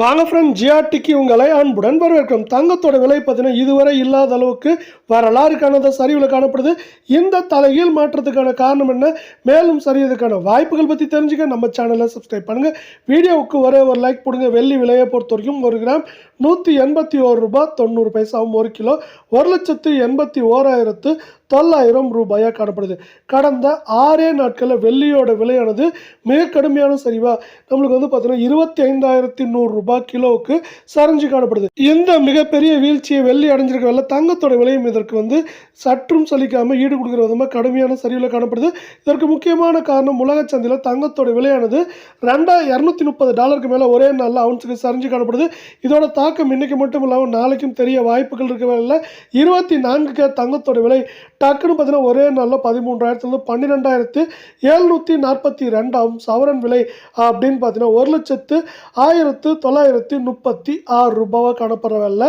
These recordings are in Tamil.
வாங்க ஃப்ரெண்ட் ஜிஆர்டிக்கு உங்களை அன்புடன் வரவேற்கும். தங்கத்தோட விலை பார்த்தீங்கன்னா இதுவரை இல்லாத அளவுக்கு வரலாறு காணாத சரிவில் காணப்படுது. இந்த தலைகீழ் மாற்றத்துக்கான காரணம் என்ன? மேலும் சரியதுக்கான வாய்ப்புகள் பற்றி தெரிஞ்சுக்க நம்ம சேனலை சப்ஸ்கிரைப் பண்ணுங்கள் வீடியோவுக்கு ஒரே ஒரு லைக் போடுங்க. வெள்ளி விலையை பொறுத்த வரைக்கும் ஒரு கிராம் நூற்றி எண்பத்தி ஒரு ரூபாய் தொண்ணூறு பைசாவும் ஒரு கிலோ. ஒரு லட்சத்து எண்பத்தி ஓராயிரத்து தொள்ளாயிரம் ரூபாயாக காணப்படுது. கடந்த ஆறே நாட்களில் வெள்ளியோட விலையானது மிக கடுமையான சரிவா. நம்மளுக்கு வந்து பார்த்தீங்கன்னா இருபத்தி ஐந்தாயிரத்தி நூறு ரூபாய் கிலோவுக்கு சரிஞ்சு காணப்படுது. இந்த மிகப்பெரிய வீழ்ச்சியை வெள்ளி அடைஞ்சிருக்க வெள்ள தங்கத்தோட விலையும் இதற்கு வந்து சற்றும் சலிக்காமல் ஈடு கொடுக்குற விதமாக கடுமையான சரிவில் காணப்படுது. இதற்கு முக்கியமான காரணம் உலக சந்தையில் தங்கத்தோட விலையானது ரெண்டா இரநூத்தி முப்பது டாலருக்கு மேலே ஒரே நாளில் அவுன்ஸுக்கு சரிஞ்சு காணப்படுது. இதோட தாக்கம் இன்றைக்கி மட்டும் இல்லாமல் நாளைக்கும் தெரிய வாய்ப்புகள் இருக்க வேலை இருபத்தி நான்குக்கு தங்கத்தோட விலை டக்குன்னு பார்த்தீங்கன்னா ஒரே நாளில் பதிமூன்றாயிரத்துலேருந்து பன்னிரெண்டாயிரத்து எழுநூற்றி நாற்பத்தி ரெண்டாம் சவரன் விலை அப்படின்னு பார்த்தீங்கன்னா ஒரு லட்சத்து ஆயிரத்து தொள்ளாயிரத்தி முப்பத்தி ஆறு ரூபாவாக காணப்படுற வேலை.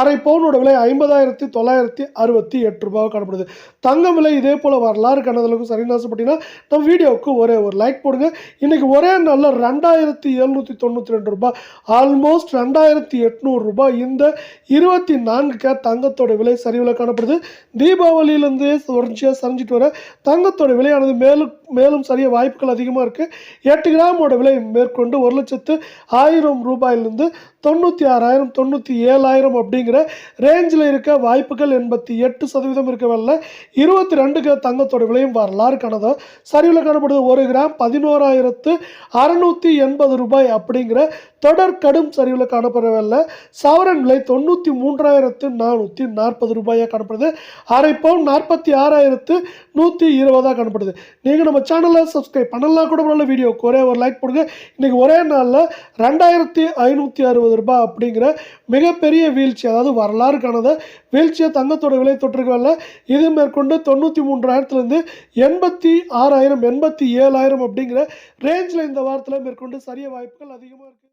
அரை பவுனோட விலை ஐம்பதாயிரத்தி தொள்ளாயிரத்தி அறுபத்தி எட்டு ரூபாவாக காணப்படுது. தங்கம் விலை இதே போல் வரலாறு கண்டதளவுக்கு சரின்னு ஆசைப்பட்டீங்கன்னா நம்ம வீடியோவுக்கு ஒரே ஒரு லைக் போடுங்க. இன்றைக்கி ஒரே நாளில் ரெண்டாயிரத்தி எழுநூற்றி தொண்ணூற்றி ரெண்டு ரூபாய். ஆல்மோஸ்ட் ரெண்டாயிரத்தி எட்நூறு ரூபாய். இந்த இருபத்தி நான்கு கே தங்கத்தோட விலை சரிவில் காணப்படுது. தீபாவளியில் தீபாவளியிலேருந்தே தொடர்ச்சியாக சரிஞ்சிட்டு வர தங்கத்தோட விலையானது மேலும் மேலும் சரிய வாய்ப்புகள் அதிகமாக இருக்குது எட்டு கிராமோட விலை மேற்கொண்டு ஒரு லட்சத்து ஆயிரம் ரூபாயிலிருந்து தொண்ணூற்றி ஆறாயிரம் தொண்ணூற்றி ஏழாயிரம் அப்படிங்கிற ரேஞ்சில் இருக்க வாய்ப்புகள் எண்பத்தி எட்டு சதவீதம் இருக்கவில்லை இருபத்தி ரெண்டுக்கு தங்கத்தோட விலையும் வரலாறு காணதா சரிவில் காணப்படுது. ஒரு கிராம் பதினோராயிரத்து அறநூற்றி எண்பது ரூபாய் அப்படிங்கிற தொடர் கடும் சரிவில் காணப்படவில்லை சவரன் விலை தொண்ணூற்றி மூன்றாயிரத்து நானூற்றி நாற்பது ரூபாயாக காணப்படுது. அரை பவுன் நாற்பத்தி ஆறாயிரத்து நூற்றி இருபதாக காணப்படுது. நீங்கள் நம்ம சேனலில் சப்ஸ்கிரைப் பண்ணலாம் கூட உள்ள வீடியோவுக்கு ஒரே ஒரு லைக் போடுங்க. இன்றைக்கி ஒரே நாளில் ரெண்டாயிரத்தி ஐநூற்றி அறுபது ரூபாய் அப்படிங்கிற மிகப்பெரிய வீழ்ச்சி அதாவது வரலாறு வீழ்ச்சியை தங்கத்தோட விலை தொற்றுக்கல இது மேற்கொண்டு தொண்ணூற்றி மூன்றாயிரத்துலேருந்து எண்பத்தி ஆறாயிரம் எண்பத்தி ஏழாயிரம் அப்படிங்கிற ரேஞ்சில் இந்த வாரத்தில் மேற்கொண்டு சரிய வாய்ப்புகள் அதிகமாக இருக்குது